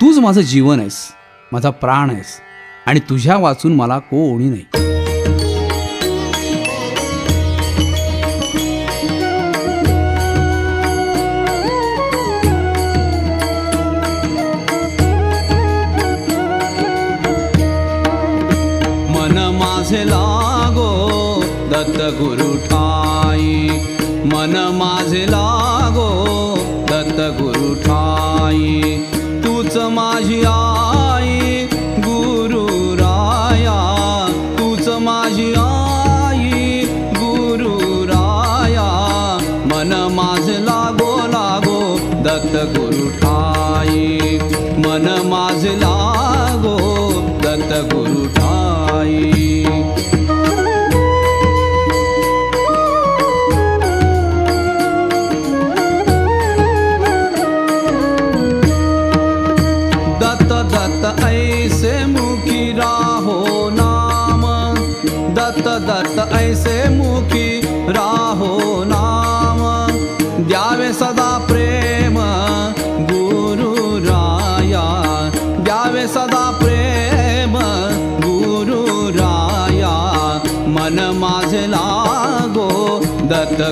तूच माझं जीवन आहेस माझा प्राण आहेस आणि तुझ्या वाचून मला कोणी नाही.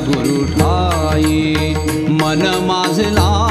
गुरु ठाई मन माझला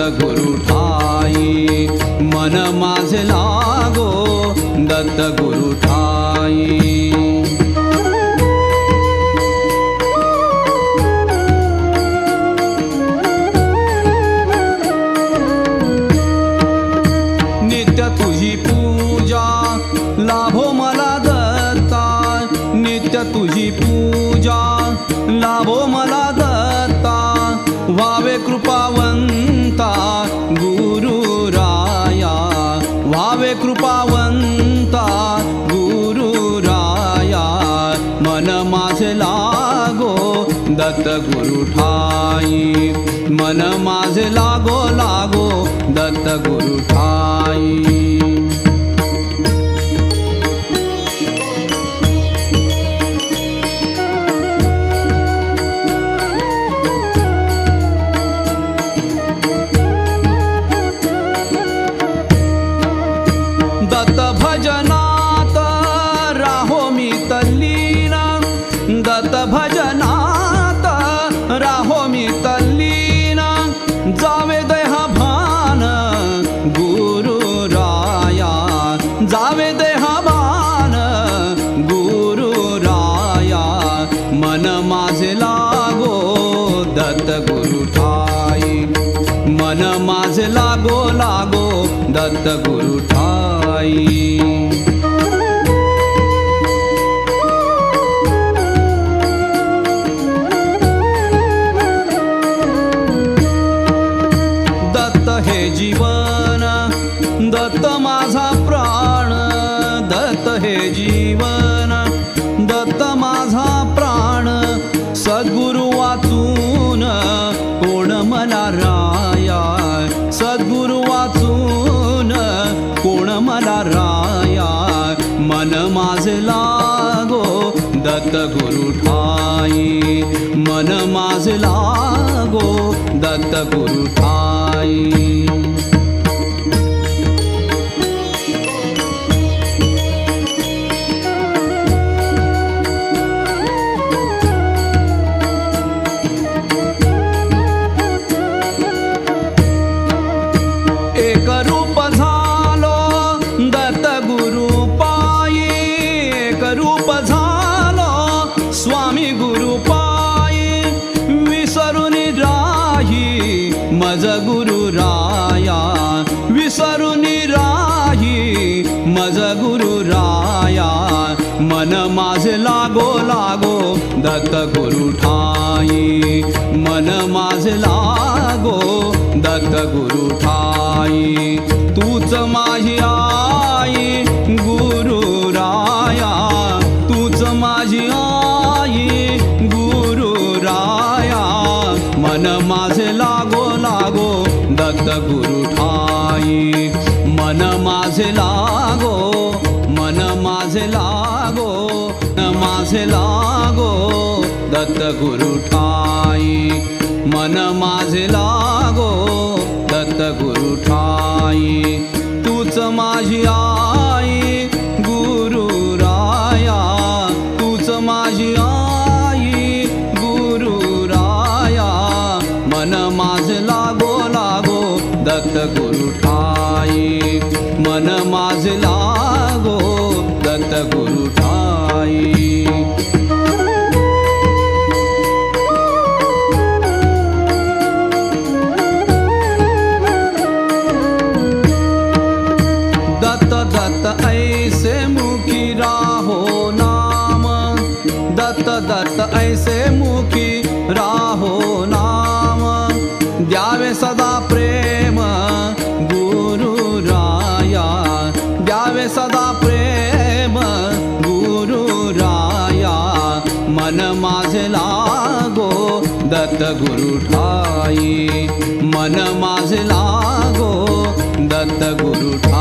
गुरु ठाई. मन माझे लागो दत्त गुरु ठाई. तुझी पूजा लाभो मला दत्ता. नित्य तुझी पूजा लाभो मला दत्ता. वावे कृपावन गुरु ठाई. मन माझे लागो लागो दत्त गुरु ठाई. ತಗು दत्त गुरु ठाई। मन माझ लागो दत्त गुरु ठाई। दत्त गुरु ठाई मन माझे लागो दत्त गुरु ठाई. तूच माझी आई गुरु राया. तूच माझी आई गुरु राया. मन माझे लागो लागो दत्त गुरु गुरु ठाई मन माझे लागो दत्त गुरु ठाई. तूच माझी आई गुरु राया. तूच माझी आई गुरु राया. मन माझे लागो लागो दत्त गुरु ठाई. मन माझे लागो गुरु ठाई मन माझे लागो दत्त गुरु ठाई.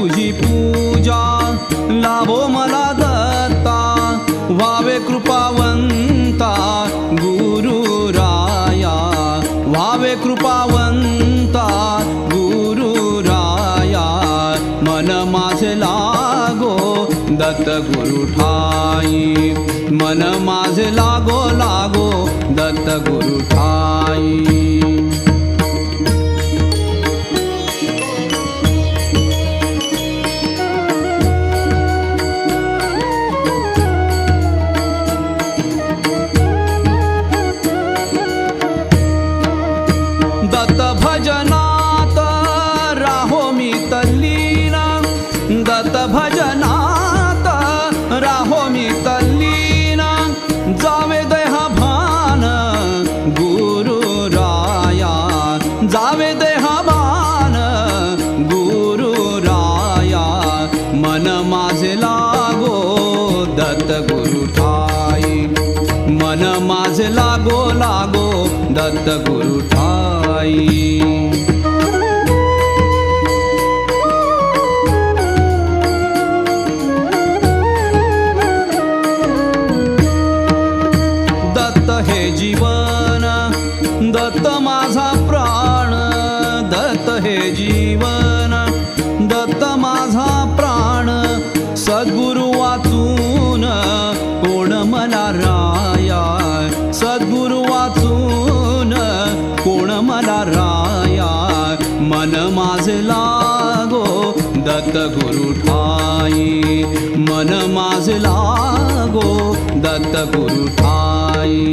तुझी पूजा लाभो मला दत्ता. वावे कृपावंता गुरु राया. वावे कृपावंता गुरु राया. मन माझे लागो दत्त गुरु ठाई. मन माझे लागो लागो दत्त गुरु जीवन दत्त माझा प्राण दत्त हे जीवन दत्त माझा प्राण सद्गुरु वाचून कोण मला राया? सद्गुरु वाचून कोण मला राया? मन माझे लागो दत्त गुरु ठाई. मन माझे लागो गुरु ठाई।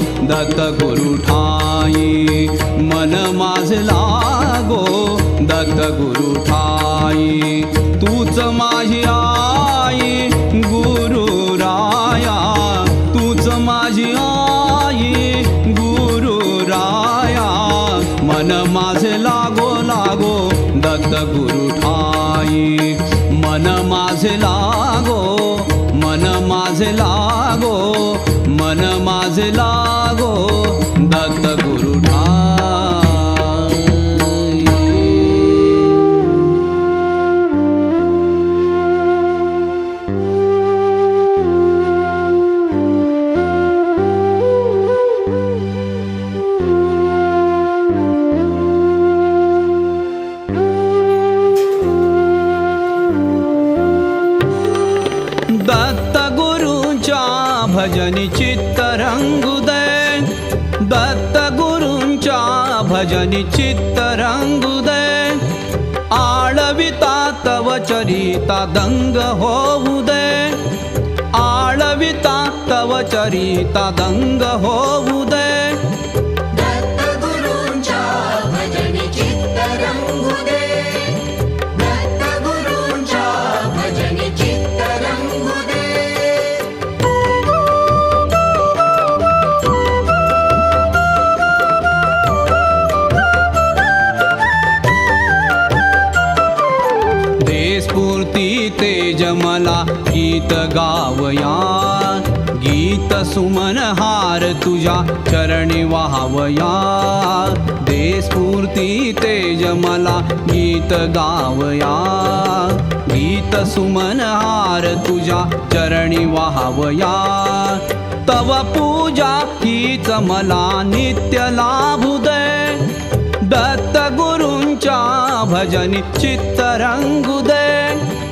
दत्त गुरु ठाई. मन माझे लागो दत्त गुरु ठाई. तूच माझी आई गुरु राया. तूच माझी आई गुरु राया. मन माझे लागो लागो दत्त गुरु ठाई. मन माझे लागो मन माझे लागो मन माझे लागो. भजनि चित्तरङ्गुदय दत्तगुरु भजनि चित्तरङ्गुदय आळविता तव चरितदङ्ग गीत सुमन हार तुझ्या चरणी वाहवया. देस्फूर्ती तेज मला गीत गावया. गीत सुमन हार तुझ्या चरणी वाहवया. तव पूजा हीच मला नित्य लाभू दे. दत्त गुरूंच्या भजनी चित्त रंगू दे.